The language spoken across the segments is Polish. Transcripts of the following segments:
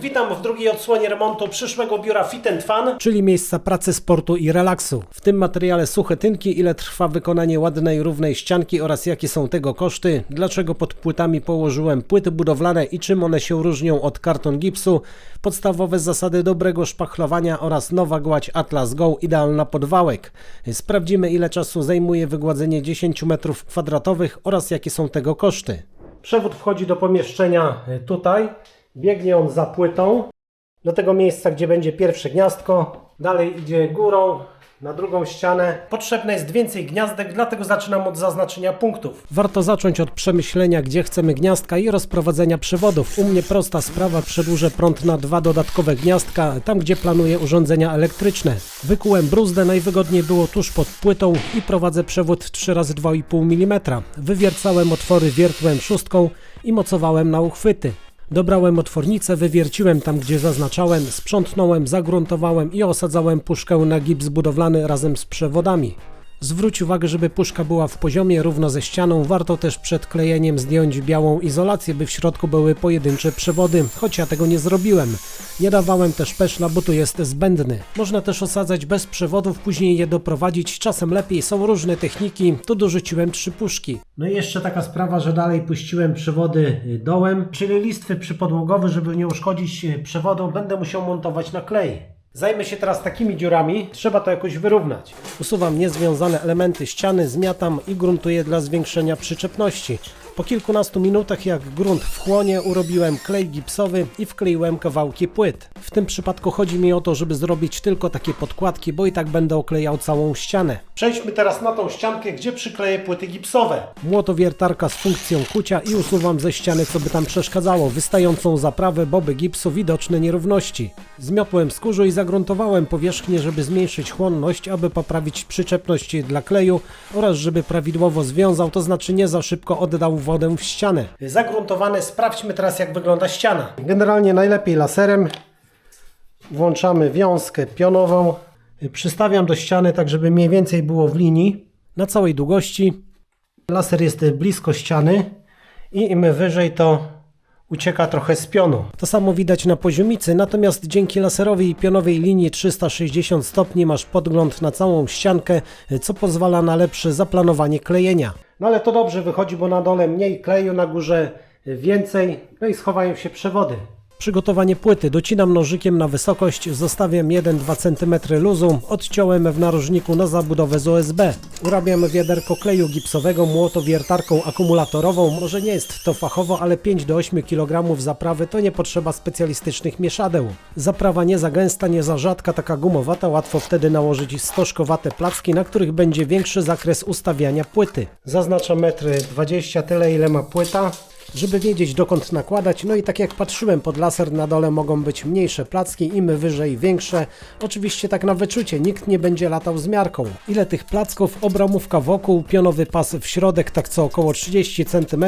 Witam w drugiej odsłonie remontu przyszłego biura Fit and Fun. czyli miejsca pracy, sportu i relaksu. W tym materiale suche tynki, ile trwa wykonanie ładnej, równej ścianki oraz jakie są tego koszty, dlaczego pod płytami położyłem płyty budowlane i czym one się różnią od karton gipsu, podstawowe zasady dobrego szpachlowania oraz nowa gładź Atlas Go idealna pod wałek. Sprawdzimy ile czasu zajmuje wygładzenie 10 m2 oraz jakie są tego koszty. Przewód wchodzi do pomieszczenia tutaj. Biegnie on za płytą do tego miejsca, gdzie będzie pierwsze gniazdko. Dalej idzie górą na drugą ścianę. Potrzebne jest więcej gniazdek, dlatego zaczynam od zaznaczenia punktów. Warto zacząć od przemyślenia, gdzie chcemy gniazdka i rozprowadzenia przewodów. U mnie prosta sprawa, przedłużę prąd na dwa dodatkowe gniazdka, tam gdzie planuję urządzenia elektryczne. Wykułem bruzdę, najwygodniej było tuż pod płytą i prowadzę przewód 3 razy 2,5 mm. Wywiercałem otwory wiertłem szóstką i mocowałem na uchwyty. Dobrałem otwornicę, wywierciłem tam, gdzie zaznaczałem, sprzątnąłem, zagruntowałem i osadzałem puszkę na gips budowlany razem z przewodami. Zwróć uwagę, żeby puszka była w poziomie równo ze ścianą. Warto też przed klejeniem zdjąć białą izolację, by w środku były pojedyncze przewody, choć ja tego nie zrobiłem. Nie dawałem też peszla, bo tu jest zbędny. Można też osadzać bez przewodów, później je doprowadzić. Czasem lepiej, są różne techniki. Tu dorzuciłem trzy puszki. No i jeszcze taka sprawa, że dalej puściłem przewody dołem, czyli listwy przypodłogowe, żeby nie uszkodzić y, przewodu, będę musiał montować na klej. Zajmę się teraz takimi dziurami, trzeba to jakoś wyrównać. Usuwam niezwiązane elementy ściany, zmiatam i gruntuję dla zwiększenia przyczepności. Po kilkunastu minutach jak grunt wchłonie, urobiłem klej gipsowy i wkleiłem kawałki płyt. W tym przypadku chodzi mi o to, żeby zrobić tylko takie podkładki, bo i tak będę oklejał całą ścianę. Przejdźmy teraz na tą ściankę, gdzie przykleję płyty gipsowe. Młotowiertarka z funkcją kucia i usuwam ze ściany, co by tam przeszkadzało, wystającą zaprawę, boby gipsu, widoczne nierówności. Zmiotłem z kurzu i zagruntowałem powierzchnię, żeby zmniejszyć chłonność, aby poprawić przyczepność dla kleju oraz żeby prawidłowo związał, to znaczy nie za szybko oddał wodę w ścianę. Zagruntowane, sprawdźmy teraz jak wygląda ściana. Generalnie najlepiej laserem. Włączamy wiązkę pionową. Przystawiam do ściany tak, żeby mniej więcej było w linii. Na całej długości Laser jest blisko ściany i im wyżej to ucieka trochę z pionu. To samo widać na poziomicy, natomiast dzięki laserowej i pionowej linii 360 stopni masz podgląd na całą ściankę, co pozwala na lepsze zaplanowanie klejenia. No ale to dobrze wychodzi, bo na dole mniej kleju, na górze więcej, no i schowają się przewody. Przygotowanie płyty. Docinam nożykiem na wysokość, zostawiam 1-2 cm luzu, odciąłem w narożniku na zabudowę z OSB. Urabiam wiaderko kleju gipsowego młotowiertarką akumulatorową. Może nie jest to fachowo, ale 5 do 8 kg zaprawy to nie potrzeba specjalistycznych mieszadeł. Zaprawa nie za gęsta, nie za rzadka, taka gumowata, łatwo wtedy nałożyć stożkowate placki, na których będzie większy zakres ustawiania płyty. Zaznaczam metry 20, tyle ile ma płyta. Żeby wiedzieć dokąd nakładać. No i tak jak patrzyłem pod laser, na dole mogą być mniejsze placki, im wyżej większe. Oczywiście tak na wyczucie, nikt nie będzie latał z miarką. Ile tych placków, obramówka wokół, pionowy pas w środek, tak co około 30 cm,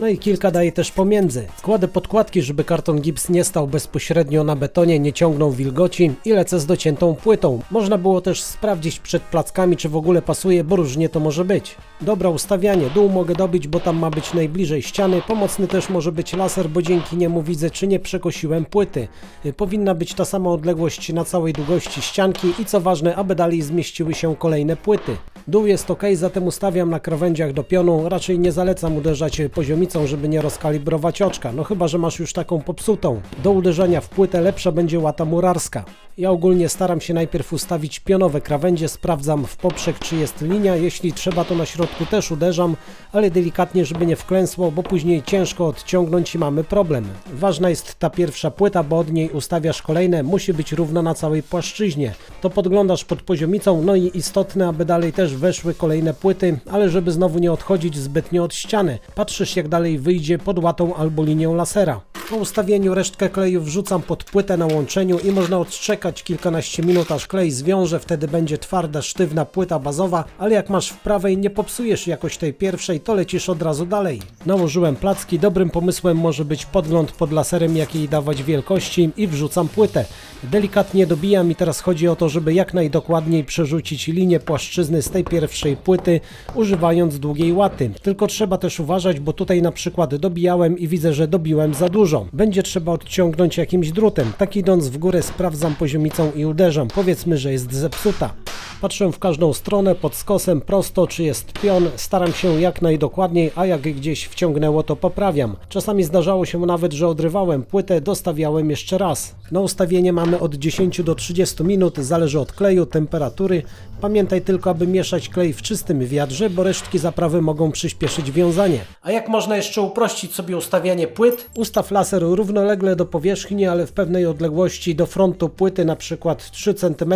no i kilka daje też pomiędzy. Kładę podkładki, żeby karton gips nie stał bezpośrednio na betonie, nie ciągnął wilgoci i lecę z dociętą płytą. Można było też sprawdzić przed plackami, czy w ogóle pasuje, bo różnie to może być. Dobra ustawianie, dół mogę dobić, bo tam ma być najbliżej ściany, Pomocny też może być laser, bo dzięki niemu widzę, czy nie przekosiłem płyty. Powinna być ta sama odległość na całej długości ścianki i co ważne, aby dalej zmieściły się kolejne płyty. Dół jest ok, zatem ustawiam na krawędziach do pionu. Raczej nie zalecam uderzać poziomicą, żeby nie rozkalibrować oczka, no chyba, że masz już taką popsutą. Do uderzenia w płytę lepsza będzie łata murarska. Ja ogólnie staram się najpierw ustawić pionowe krawędzie, sprawdzam w poprzek, czy jest linia. Jeśli trzeba, to na środku też uderzam, ale delikatnie, żeby nie wklęsło, bo później ciężko odciągnąć i mamy problem. Ważna jest ta pierwsza płyta, bo od niej ustawiasz kolejne, musi być równa na całej płaszczyźnie. To podglądasz pod poziomicą, no i istotne, aby dalej też weszły kolejne płyty, ale żeby znowu nie odchodzić zbytnio od ściany. Patrzysz jak dalej wyjdzie pod łatą albo linią lasera. Po ustawieniu resztkę kleju wrzucam pod płytę na łączeniu i można odczekać kilkanaście minut aż klej zwiąże, wtedy będzie twarda, sztywna płyta bazowa, ale jak masz w prawej nie popsujesz jakoś tej pierwszej, to lecisz od razu dalej. Nałożyłem dobrym pomysłem może być podgląd pod laserem jakiej dawać wielkości i wrzucam płytę. Delikatnie dobijam i teraz chodzi o to, żeby jak najdokładniej przerzucić linię płaszczyzny z tej pierwszej płyty, używając długiej łaty. Tylko trzeba też uważać, bo tutaj na przykład dobijałem i widzę, że dobiłem za dużo. Będzie trzeba odciągnąć jakimś drutem. Tak idąc w górę sprawdzam poziomicą i uderzam. Powiedzmy, że jest zepsuta. Patrzę w każdą stronę pod skosem prosto, czy jest pion. Staram się jak najdokładniej, a jak gdzieś wciągnęło, to poprawiam. Czasami zdarzało się nawet, że odrywałem płytę, dostawiałem jeszcze raz. Na ustawienie mamy od 10 do 30 minut, zależy od kleju, temperatury. Pamiętaj tylko, aby mieszać klej w czystym wiadrze, bo resztki zaprawy mogą przyspieszyć wiązanie. A jak można jeszcze uprościć sobie ustawianie płyt? Ustaw laser równolegle do powierzchni, ale w pewnej odległości do frontu płyty, na przykład 3 cm.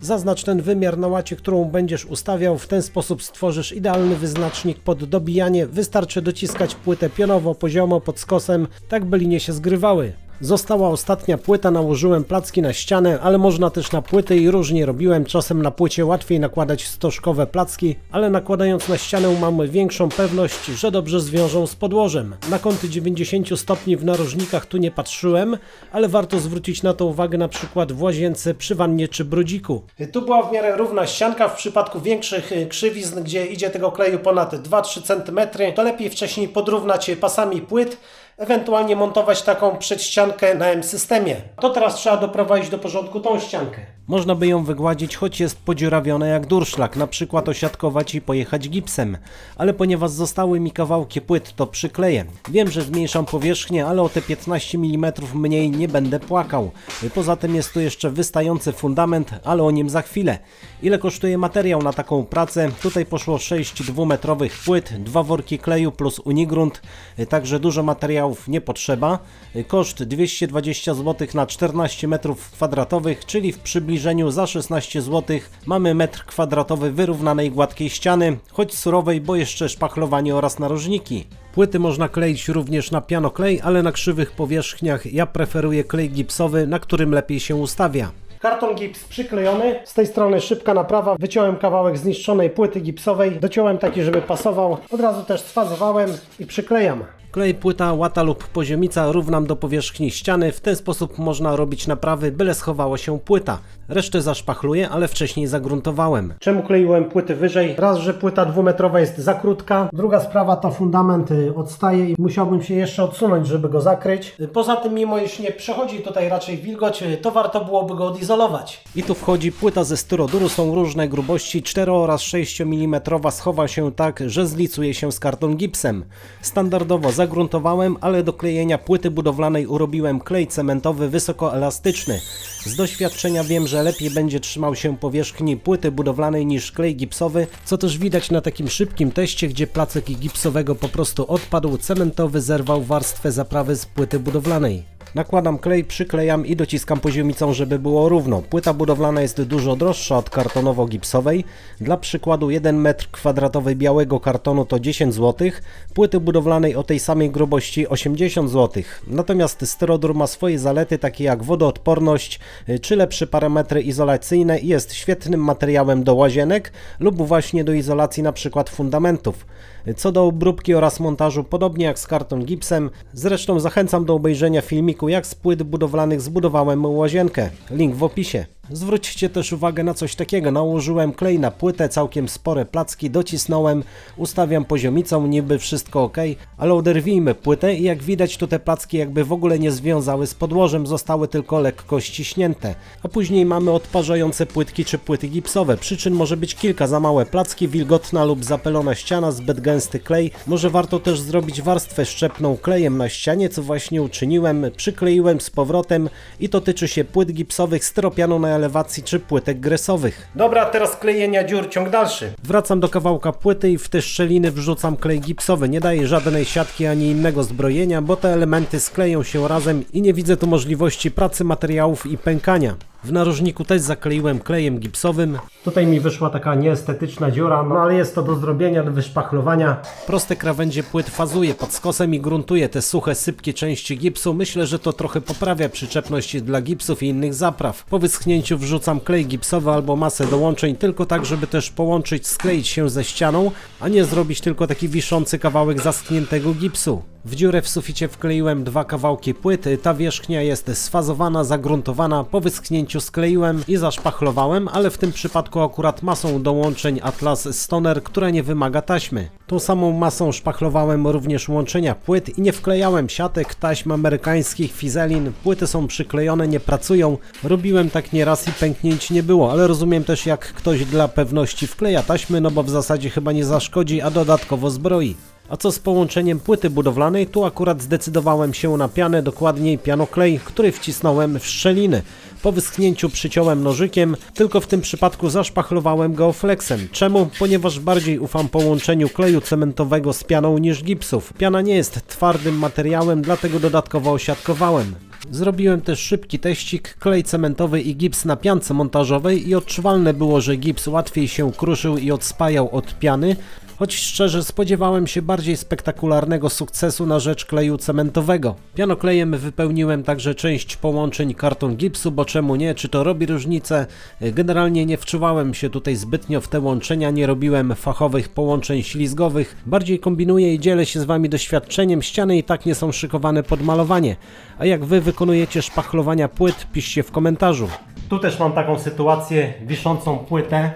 Zaznacz ten wymiar na łacie, którą będziesz ustawiał. W ten sposób stworzysz idealny wyznacznik pod dobijanie. Wystarczy dociskać płytę pionowo, poziomo, pod skosem, tak by linie się zgrywały. Została ostatnia płyta, nałożyłem placki na ścianę, ale można też na płyty i różnie robiłem. Czasem na płycie łatwiej nakładać stożkowe placki, ale nakładając na ścianę mamy większą pewność, że dobrze zwiążą z podłożem. Na kąty 90 stopni w narożnikach tu nie patrzyłem, ale warto zwrócić na to uwagę na przykład w łazience, przy wannie czy brudziku. Tu była w miarę równa ścianka, w przypadku większych y, krzywizn, gdzie idzie tego kleju ponad 2-3 cm, to lepiej wcześniej podrównać pasami płyt, ewentualnie montować taką przedściankę na M-systemie. To teraz trzeba doprowadzić do porządku tą ściankę. Można by ją wygładzić, choć jest podziurawione jak durszlak, na przykład osiadkować i pojechać gipsem. Ale ponieważ zostały mi kawałki płyt, to przykleję. Wiem, że zmniejszam powierzchnię, ale o te 15 mm mniej nie będę płakał. Poza tym jest tu jeszcze wystający fundament, ale o nim za chwilę. Ile kosztuje materiał na taką pracę? Tutaj poszło 6 dwumetrowych płyt, dwa worki kleju plus unigrunt, także dużo materiałów nie potrzeba. Koszt 220 zł na 14 metrów kwadratowych, czyli w przybliżeniu za 16 zł mamy metr kwadratowy wyrównanej gładkiej ściany, choć surowej, bo jeszcze szpachlowanie oraz narożniki. Płyty można kleić również na pianoklej, ale na krzywych powierzchniach ja preferuję klej gipsowy, na którym lepiej się ustawia. Karton gips przyklejony, z tej strony szybka naprawa, wyciąłem kawałek zniszczonej płyty gipsowej, dociąłem taki, żeby pasował, od razu też sfazowałem i przyklejam. Klej, płyta, łata lub poziomica równam do powierzchni ściany, w ten sposób można robić naprawy, byle schowała się płyta. Resztę zaszpachluję, ale wcześniej zagruntowałem. Czemu kleiłem płyty wyżej? Raz, że płyta dwumetrowa jest za krótka, druga sprawa to fundament y, odstaje i musiałbym się jeszcze odsunąć, żeby go zakryć. Y, Poza tym, mimo iż nie przechodzi tutaj raczej wilgoć, y, to warto byłoby go odizolować. I tu wchodzi płyta ze styroduru, są różne grubości, 4 oraz 6 mm schowa się tak, że zlicuje się z karton gipsem. Standardowo zagruntowałem, ale do klejenia płyty budowlanej urobiłem klej cementowy wysokoelastyczny. Z doświadczenia wiem, że lepiej będzie trzymał się powierzchni płyty budowlanej niż klej gipsowy, co też widać na takim szybkim teście, gdzie placek gipsowego po prostu odpadł, cementowy zerwał warstwę zaprawy z płyty budowlanej. Nakładam klej, przyklejam i dociskam poziomicą, żeby było równo. Płyta budowlana jest dużo droższa od kartonowo-gipsowej. Dla przykładu 1 m2 białego kartonu to 10 zł, płyty budowlanej o tej samej grubości 80 zł. Natomiast styrodur ma swoje zalety takie jak wodoodporność czy lepsze parametry izolacyjne i jest świetnym materiałem do łazienek lub właśnie do izolacji np. fundamentów. Co do obróbki oraz montażu, podobnie jak z karton gipsem, zresztą zachęcam do obejrzenia filmiku jak z płyt budowlanych zbudowałem łazienkę. Link w opisie. Zwróćcie też uwagę na coś takiego. Nałożyłem klej na płytę, całkiem spore placki, docisnąłem, ustawiam poziomicą, niby wszystko ok, ale oderwijmy płytę i jak widać to te placki jakby w ogóle nie związały z podłożem, zostały tylko lekko ściśnięte. A później mamy odparzające płytki czy płyty gipsowe. Przyczyn może być kilka, za małe placki, wilgotna lub zapylona ściana, zbyt gęsty klej. Może warto też zrobić warstwę szczepną klejem na ścianie, co właśnie uczyniłem, przykleiłem z powrotem i to tyczy się płyt gipsowych, styropianu na elewacji czy płytek gresowych. Dobra, teraz klejenia dziur, ciąg dalszy. Wracam do kawałka płyty i w te szczeliny wrzucam klej gipsowy. Nie daję żadnej siatki ani innego zbrojenia, bo te elementy skleją się razem i nie widzę tu możliwości pracy materiałów i pękania. W narożniku też zakleiłem klejem gipsowym. Tutaj mi wyszła taka nieestetyczna dziura, no ale jest to do zrobienia, do wyszpachlowania. Proste krawędzie płyt fazuję pod skosem i gruntuję te suche, sypkie części gipsu. Myślę, że to trochę poprawia przyczepność dla gipsów i innych zapraw. Po wyschnięciu wrzucam klej gipsowy albo masę dołączeń, tylko tak, żeby też połączyć, skleić się ze ścianą, a nie zrobić tylko taki wiszący kawałek zaschniętego gipsu. W dziurę w suficie wkleiłem dwa kawałki płyty, ta wierzchnia jest sfazowana, zagruntowana, po wyschnięciu wyschnięciu skleiłem i zaszpachlowałem, ale w tym przypadku akurat masą dołączeń Atlas Stoner, która nie wymaga taśmy. Tą samą masą szpachlowałem również łączenia płyt i nie wklejałem siatek, taśm amerykańskich, fizelin. Płyty są przyklejone, nie pracują. Robiłem tak nieraz i pęknięć nie było, ale rozumiem też jak ktoś dla pewności wkleja taśmy, no bo w zasadzie chyba nie zaszkodzi, a dodatkowo zbroi. A co z połączeniem płyty budowlanej? Tu akurat zdecydowałem się na pianę, dokładniej pianoklej, który wcisnąłem w szczeliny. Po wyschnięciu przyciąłem nożykiem, tylko w tym przypadku zaszpachlowałem go flexem. Czemu? Ponieważ bardziej ufam połączeniu kleju cementowego z pianą niż gipsów. Piana nie jest twardym materiałem, dlatego dodatkowo osiadkowałem. Zrobiłem też szybki teścik, klej cementowy i gips na piance montażowej i odczuwalne było, że gips łatwiej się kruszył i odspajał od piany, choć szczerze spodziewałem się bardziej spektakularnego sukcesu na rzecz kleju cementowego. Pianoklejem wypełniłem także część połączeń karton gipsu, bo czemu nie, czy to robi różnicę? Generalnie nie wczuwałem się tutaj zbytnio w te łączenia, nie robiłem fachowych połączeń ślizgowych, bardziej kombinuję i dzielę się z Wami doświadczeniem, ściany i tak nie są szykowane pod malowanie. A jak Wy wykonujecie szpachlowania płyt, piszcie w komentarzu. Tu też mam taką sytuację, wiszącą płytę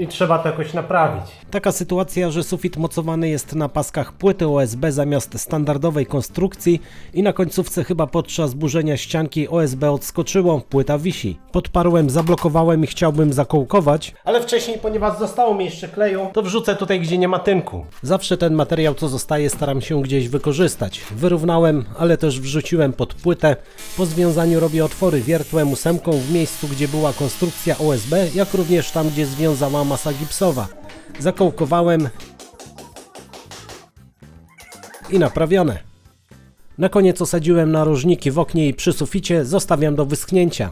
i trzeba to jakoś naprawić. Taka sytuacja, że sufit mocowany jest na paskach płyty OSB zamiast standardowej konstrukcji i na końcówce chyba podczas burzenia ścianki OSB odskoczyło, płyta wisi. Podparłem, zablokowałem i chciałbym zakołkować. Ale wcześniej, ponieważ zostało mi jeszcze kleju, to wrzucę tutaj, gdzie nie ma tynku. Zawsze ten materiał, co zostaje, staram się gdzieś wykorzystać. Wyrównałem, ale też wrzuciłem pod płytę. Po związaniu robię otwory wiertłem ósemką w miejscu, gdzie była konstrukcja OSB, jak również tam, gdzie związała masa gipsowa. Zakołkowałem i naprawione. Na koniec osadziłem narożniki w oknie i przy suficie zostawiam do wyschnięcia.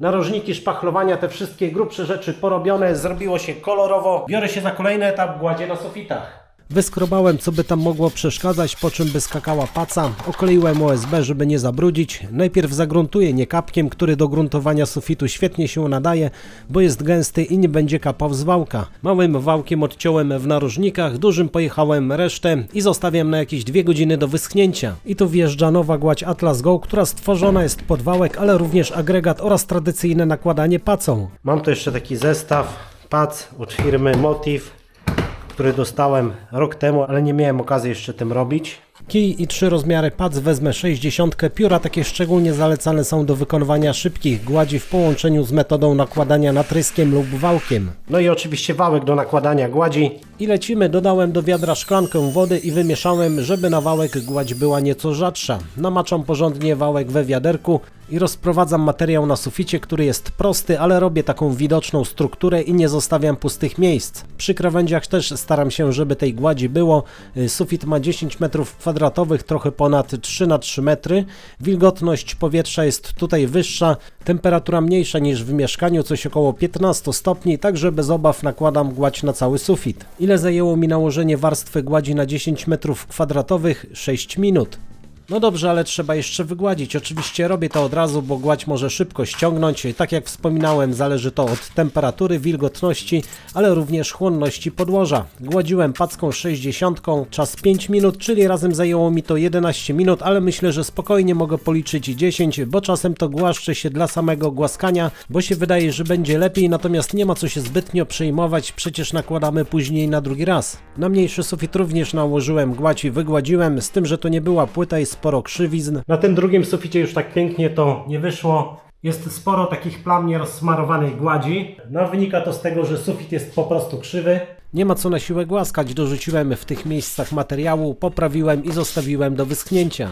Narożniki, szpachlowania, te wszystkie grubsze rzeczy porobione, zrobiło się kolorowo. Biorę się za kolejny etap gładzie na sufitach. Wyskrobałem, co by tam mogło przeszkadzać, po czym by skakała paca. Okleiłem OSB, żeby nie zabrudzić. Najpierw zagruntuję niekapkiem, który do gruntowania sufitu świetnie się nadaje, bo jest gęsty i nie będzie kapał z wałka. Małym wałkiem odciąłem w narożnikach, dużym pojechałem resztę i zostawiam na jakieś dwie godziny do wyschnięcia. I tu wjeżdża nowa gładź Atlas Go, która stworzona jest pod wałek, ale również agregat oraz tradycyjne nakładanie pacą. Mam tu jeszcze taki zestaw pac od firmy Motiv, który dostałem rok temu, ale nie miałem okazji jeszcze tym robić. Kij i trzy rozmiary pac wezmę 60. Pióra takie szczególnie zalecane są do wykonywania szybkich gładzi w połączeniu z metodą nakładania natryskiem lub wałkiem. No i oczywiście wałek do nakładania gładzi. I lecimy, dodałem do wiadra szklankę wody i wymieszałem, żeby na wałek gładź była nieco rzadsza. Namaczam porządnie wałek we wiaderku i rozprowadzam materiał na suficie, który jest prosty, ale robię taką widoczną strukturę i nie zostawiam pustych miejsc. Przy krawędziach też staram się, żeby tej gładzi było. Y, Sufit ma 10 metrów kwadratowych, trochę ponad 3 na 3 metry. Wilgotność powietrza jest tutaj wyższa, temperatura mniejsza niż w mieszkaniu, coś około 15 stopni, także bez obaw nakładam gładź na cały sufit. Ile zajęło mi nałożenie warstwy gładzi na 10 metrów kwadratowych? 6 minut. No dobrze, ale trzeba jeszcze wygładzić. Oczywiście robię to od razu, bo gładź może szybko ściągnąć. Tak jak wspominałem, zależy to od temperatury, wilgotności, ale również chłonności podłoża. Gładziłem packą 60, czas 5 minut, czyli razem zajęło mi to 11 minut, ale myślę, że spokojnie mogę policzyć 10, bo czasem to głaszczę się dla samego głaskania, bo się wydaje, że będzie lepiej, natomiast nie ma co się zbytnio przejmować, przecież nakładamy później na drugi raz. Na mniejszy sufit również nałożyłem gładź i wygładziłem, z tym, że to nie była płyta i sporo krzywizn. Na tym drugim suficie już tak pięknie to nie wyszło. Jest sporo takich plam nierozsmarowanej gładzi. No wynika to z tego, że sufit jest po prostu krzywy. Nie ma co na siłę głaskać, dorzuciłem w tych miejscach materiału, poprawiłem i zostawiłem do wyschnięcia.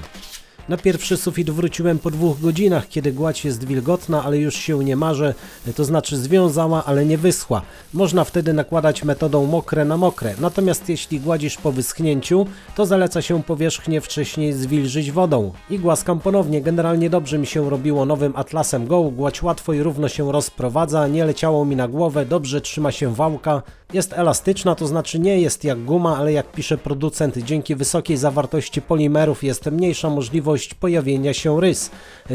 Na pierwszy sufit wróciłem po dwóch godzinach, kiedy gładź jest wilgotna, ale już się nie marze, to znaczy związała, ale nie wyschła. Można wtedy nakładać metodą mokre na mokre, natomiast jeśli gładzisz po wyschnięciu, to zaleca się powierzchnię wcześniej zwilżyć wodą. I głaskam ponownie, generalnie dobrze mi się robiło nowym Atlasem Go, gładź łatwo i równo się rozprowadza, nie leciało mi na głowę, dobrze trzyma się wałka, jest elastyczna, to znaczy nie jest jak guma, ale jak pisze producent, dzięki wysokiej zawartości polimerów jest mniejsza możliwość pojawienia się rys.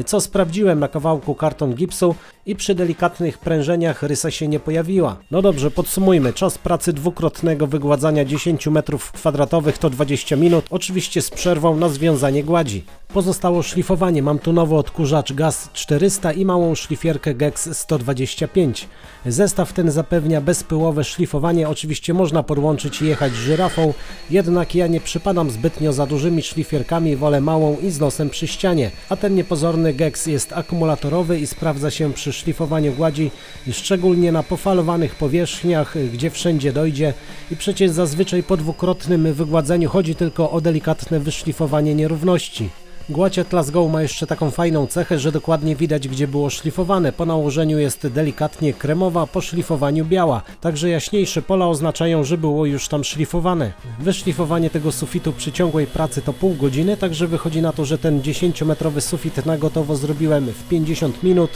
Co sprawdziłem na kawałku karton gipsu i przy delikatnych prężeniach rysa się nie pojawiła. No dobrze, podsumujmy. Czas pracy dwukrotnego wygładzania 10 metrów kwadratowych to 20 minut, oczywiście z przerwą na związanie gładzi. Pozostało szlifowanie. Mam tu nowy odkurzacz GAS 400 i małą szlifierkę GEX 125. Zestaw ten zapewnia bezpyłowe szlifowanie. Oczywiście można podłączyć i jechać żyrafą, jednak ja nie przypadam zbytnio za dużymi szlifierkami, wolę małą i z nosem przy ścianie. A ten niepozorny GEX jest akumulatorowy i sprawdza się przy szlifowaniu gładzi, szczególnie na pofalowanych powierzchniach, gdzie wszędzie dojdzie. I przecież zazwyczaj po dwukrotnym wygładzeniu chodzi tylko o delikatne wyszlifowanie nierówności. Gładź Atlas Go ma jeszcze taką fajną cechę, że dokładnie widać gdzie było szlifowane. Po nałożeniu jest delikatnie kremowa, po szlifowaniu biała. Także jaśniejsze pola oznaczają, że było już tam szlifowane. Wyszlifowanie tego sufitu przy ciągłej pracy to pół godziny, także wychodzi na to, że ten 10-metrowy sufit na gotowo zrobiłem w 50 minut.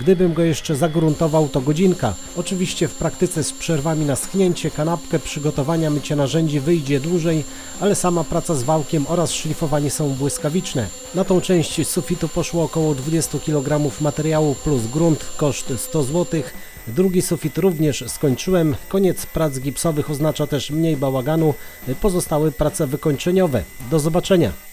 Gdybym go jeszcze zagruntował, to godzinka. Oczywiście w praktyce z przerwami na schnięcie, kanapkę, przygotowania mycia narzędzi wyjdzie dłużej, ale sama praca z wałkiem oraz szlifowanie są błyskawiczne. Na tą część sufitu poszło około 20 kg materiału plus grunt, koszt 100 zł. Drugi sufit również skończyłem. Koniec prac gipsowych oznacza też mniej bałaganu. Pozostały prace wykończeniowe. Do zobaczenia.